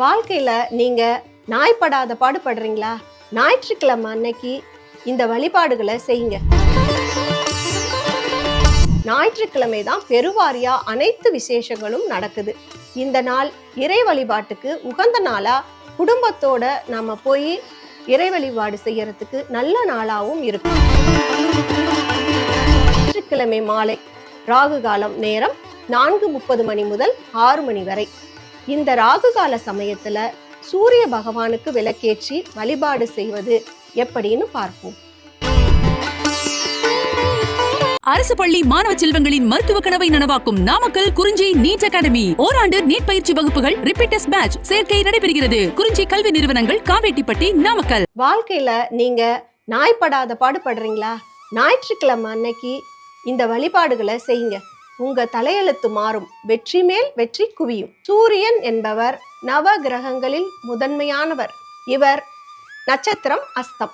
வாழ்க்கையில் நீங்கள் நாய்ப்படாத பாடுபடுறீங்களா? ஞாயிற்றுக்கிழமை அன்னைக்கு இந்த வழிபாடுகளை செய்யுங்க. ஞாயிற்றுக்கிழமை தான் பெருவாரியா அனைத்து விசேஷங்களும் நடக்குது. இந்த நாள் இறை வழிபாட்டுக்கு உகந்த நாளா குடும்பத்தோட நம்ம போய் இறை வழிபாடு செய்யறதுக்கு நல்ல நாளாகவும் இருக்கும் ஞாயிற்றுக்கிழமை மாலை ராகு காலம் நேரம் நான்கு முப்பது மணி முதல் ஆறு மணி வரை. இந்த ராகு கால சமயத்துல சூரிய பகவானுக்கு விளக்கேற்றி வழிபாடு செய்வது எப்படின்னு பார்ப்போம். அரசு பள்ளி மாணவ செல்வங்களின் மருத்துவ கனவை நனவாக்கும் நாமக்கல் குறிஞ்சி நீட் அகாடமி. ஓராண்டு நீட் பயிற்சி வகுப்புகள் ரிப்பீட்டர்ஸ் பேட்ச் சேர்க்கை நடைபெறுகிறது. குறிஞ்சி கல்வி நிறுவனங்கள் காவேட்டிப்பட்டி நாமக்கல். வாழ்க்கையில நீங்க நாய்ப்படாத பாடுபடுறீங்களா? ஞாயிற்றுக்கிழமை அன்னைக்கு இந்த வழிபாடுகளை செய்யுங்க. உங்க தலையெழுத்து மாறும். வெற்றி மேல் வெற்றி குவியும். சூரியன் என்பவர் நவ கிரகங்களில் முதன்மையானவர். இவர் நட்சத்திரம் அஸ்தம்.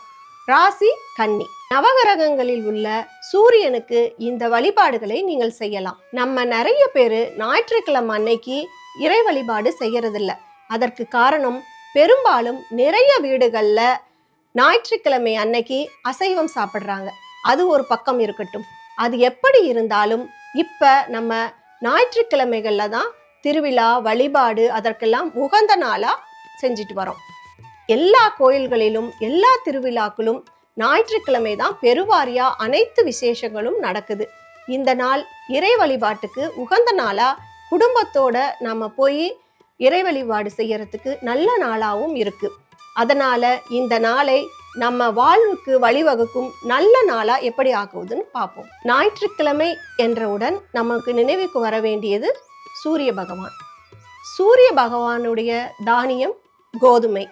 ராசி கன்னி. நவகிரகங்களில் உள்ள சூரியனுக்கு இந்த வழிபாடுகளை நீங்கள் செய்யலாம். நம்ம நிறைய பேரு ஞாயிற்றுக்கிழமை அன்னைக்கு இறை வழிபாடு செய்யறதில்ல. அதற்கு காரணம் பெரும்பாலும் நிறைய வீடுகள்ல ஞாயிற்றுக்கிழமை அன்னைக்கு அசைவம் சாப்பிட்றாங்க. அது ஒரு பக்கம் இருக்கட்டும். அது எப்படி இருந்தாலும் இப்போ நம்ம ஞாயிற்றுக்கிழமைகளில் தான் திருவிழா வழிபாடு அதற்கெல்லாம் உகந்த நாளாக செஞ்சுட்டு வரோம். எல்லா கோயில்களிலும் எல்லா திருவிழாக்களும் ஞாயிற்றுக்கிழமை தான் பெருவாரியா அனைத்து விசேஷங்களும் நடக்குது. இந்த நாள் இறை வழிபாட்டுக்கு உகந்த நாளாக குடும்பத்தோட நம்ம போய் இறை வழிபாடு செய்யறதுக்கு நல்ல நாளாகவும் இருக்குது அதனால் இந்த நாளை நம்ம வாழ்வுக்கு வழிவகுக்கும் நல்ல நாளா எப்படி ஆக்குவதுன்னு பார்ப்போம். ஞாயிற்றுக்கிழமை என்றவுடன் நமக்கு நினைவுக்கு வர வேண்டியது சூரிய பகவான். சூரிய பகவானுடைய தானியம் கோதுமை.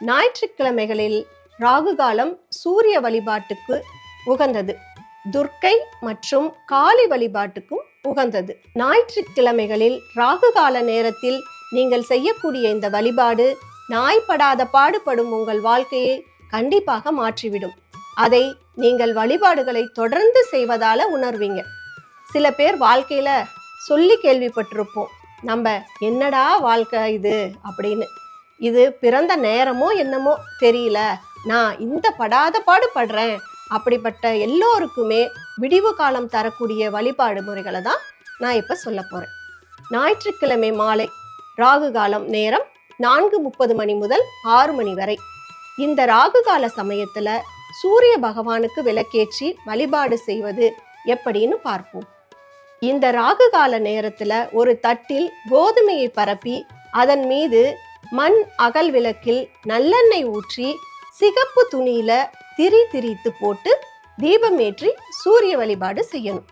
ஞாயிற்றுக்கிழமைகளில் ராகு காலம் சூரிய வழிபாட்டுக்கு உகந்தது. துர்க்கை மற்றும் காளி வழிபாட்டுக்கும் உகந்தது. ஞாயிற்றுக்கிழமைகளில் ராகு கால நேரத்தில் நீங்கள் செய்யக்கூடிய இந்த வழிபாடு நாய்ப்படாத பாடுபடும் உங்கள் வாழ்க்கையை கண்டிப்பாக மாற்றிவிடும். அதை நீங்கள் வழிபாடுகளை தொடர்ந்து செய்வதால உணர்வீங்க. சில பேர் வாழ்க்கையில சொல்லி கேள்விப்பட்டிருப்போம். நம்ம என்னடா வாழ்க்கை இது அப்படின்னு. இது பிறந்த நேரமோ என்னமோ தெரியல. நான் இந்த படாத பாடு படுறேன் அப்படிப்பட்ட எல்லோருக்குமே விடிவு காலம் தரக்கூடிய வழிபாடு முறைகளை தான் நான் இப்போ சொல்ல போகிறேன் ஞாயிற்றுக்கிழமை மாலை ராகு காலம் நேரம் நான்கு முப்பது மணி முதல் ஆறு மணி வரை. இந்த ராகு கால சமயத்தில் சூரிய பகவானுக்கு விளக்கேற்றி வழிபாடு செய்வது எப்படின்னு பார்ப்போம். இந்த ராகு கால நேரத்தில் ஒரு தட்டில் கோதுமையை பரப்பி அதன் மீது மண் அகல் விளக்கில் நல்லெண்ணெய் ஊற்றி சிகப்பு துணியில திரி திரித்து போட்டு தீபமேற்றி சூரிய வழிபாடு செய்யணும்.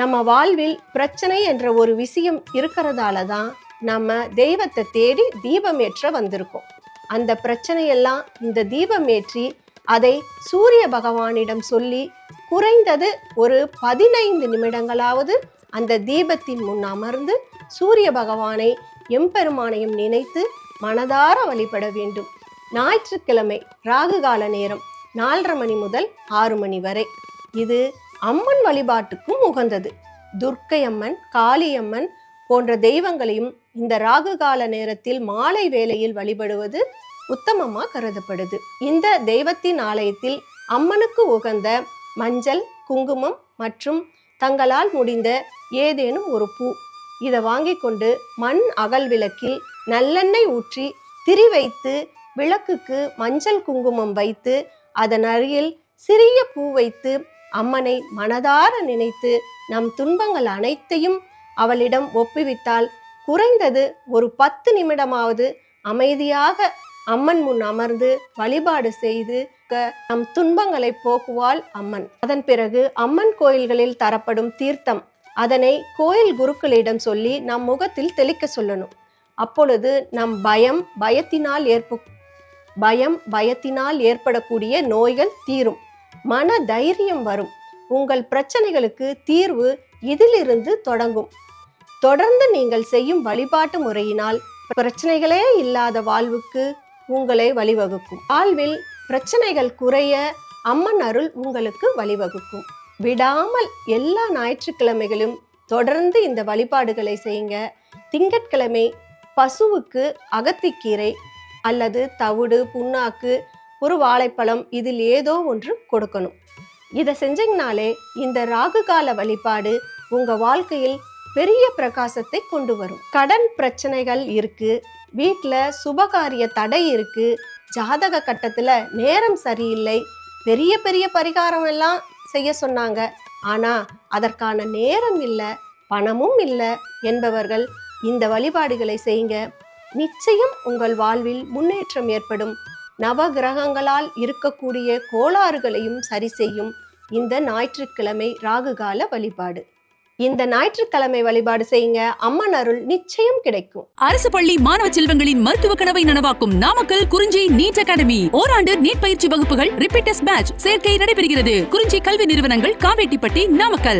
நம்ம வாழ்வில் பிரச்சனை என்ற ஒரு விஷயம் இருக்கிறதால தான் நம்ம தெய்வத்தை தேடி தீபமேற்ற வந்திருக்கோம். அந்த பிரச்சனையெல்லாம் இந்த தீபமேற்றி அதை சூரிய பகவானிடம் சொல்லி குறைந்தது ஒரு பதினைந்து நிமிடங்களாவது அந்த தீபத்தின் முன் அமர்ந்து சூரிய பகவானை எம்பெருமானையும் நினைத்து மனதார வழிபட வேண்டும். ஞாயிற்றுக்கிழமை ராகு கால நேரம் நாலரை மணி முதல் ஆறு மணி வரை. இது அம்மன் வழிபாட்டுக்கும் உகந்தது. துர்க்கை அம்மன் காளியம்மன் போன்ற தெய்வங்களையும் இந்த ராகு கால நேரத்தில் மாலை வேளையில் வழிபடுவது உத்தமமா கருதப்படுது. இந்த தெய்வத்தின் ஆலயத்தில் அம்மனுக்கு உகந்த மஞ்சள் குங்குமம் மற்றும் தங்களால் முடிந்த ஏதேனும் ஒரு பூ. இதை வாங்கி கொண்டு மண் அகல் விளக்கில் நல்லெண்ணெய் ஊற்றி திரி வைத்து விளக்குக்கு மஞ்சள் குங்குமம் வைத்து அதன் அருகில் சிறிய பூ வைத்து அம்மனை மனதார நினைத்து நம் துன்பங்கள் அனைத்தையும் அவளிடம் ஒப்புவித்தால் குறைந்தது ஒரு பத்து நிமிடமாவது அமைதியாக அம்மன் முன் அமர்ந்து வழிபாடு செய்து க- நம் துன்பங்களை போக்குவாள் அம்மன். அதன் பிறகு அம்மன் கோயில்களில் தரப்படும் தீர்த்தம் அதனை கோயில் குருக்களிடம் சொல்லி நம் முகத்தில் தெளிக்க சொல்லணும். அப்பொழுது நம் பயம் பயத்தினால் ஏற்ப பயம் பயத்தினால் ஏற்படக்கூடிய நோய்கள் தீரும். மன தைரியம் வரும். உங்கள் பிரச்சனைகளுக்கு தீர்வு இதிலிருந்து தொடங்கும். தொடர்ந்து நீங்கள் செய்யும் வழிபாட்டு முறையினால் பிரச்சனைகளே இல்லாத வாழ்வுக்கு உங்களை வழிவகுக்கும். வாழ்வில் பிரச்சனைகள் குறைய அம்மன் அருள் உங்களுக்கு வழிவகுக்கும். விடாமல் எல்லா ஞாயிற்றுக்கிழமைகளும் தொடர்ந்து இந்த வழிபாடுகளை செய்யுங்க. திங்கட்கிழமை பசுவுக்கு அகத்திக்கீரை அல்லது தவிடு புண்ணாக்கு ஒரு வாழைப்பழம் இதில் ஏதோ ஒன்று கொடுக்கணும். இதை செஞ்சீங்கனாலே இந்த ராகு கால வழிபாடு உங்கள் வாழ்க்கையில் பெரிய பிரகாசத்தை கொண்டு வரும். கடன் பிரச்சனைகள் இருக்கு வீட்டில் சுபகாரிய தடை இருக்கு ஜாதக கட்டத்தில் நேரம் சரியில்லை பெரிய பெரிய பரிகாரம் எல்லாம் செய்ய சொன்னாங்க. ஆனால் அதற்கான நேரம் இல்லை பணமும் இல்லை என்பவர்கள் இந்த வழிபாடுகளை செய்யுங்க. நிச்சயம் உங்கள் வாழ்வில் முன்னேற்றம் ஏற்படும். நவ கிரகங்களால் இருக்கக்கூடிய கோளாறுகளையும் சரி செய்யும். இந்த ஞாயிற்றுக்கிழமை ராகுகால வழிபாடு. இந்த ஞாயிற்றுக்கிழமை வழிபாடு செய்யுங்க. அம்மன் அருள் நிச்சயம் கிடைக்கும். அரசு பள்ளி மாணவ செல்வங்களின் மருத்துவ கனவை நனவாக்கும் நாமக்கல் குறிஞ்சி நீட் அகாடமி. ஓராண்டு நீட் பயிற்சி வகுப்புகள் ரிப்பீட்டஸ் பேட்ச் சேர்க்கை நடைபெறுகிறது. குறிஞ்சி கல்வி நிறுவனங்கள் காவேட்டிப்பட்டி நாமக்கல்.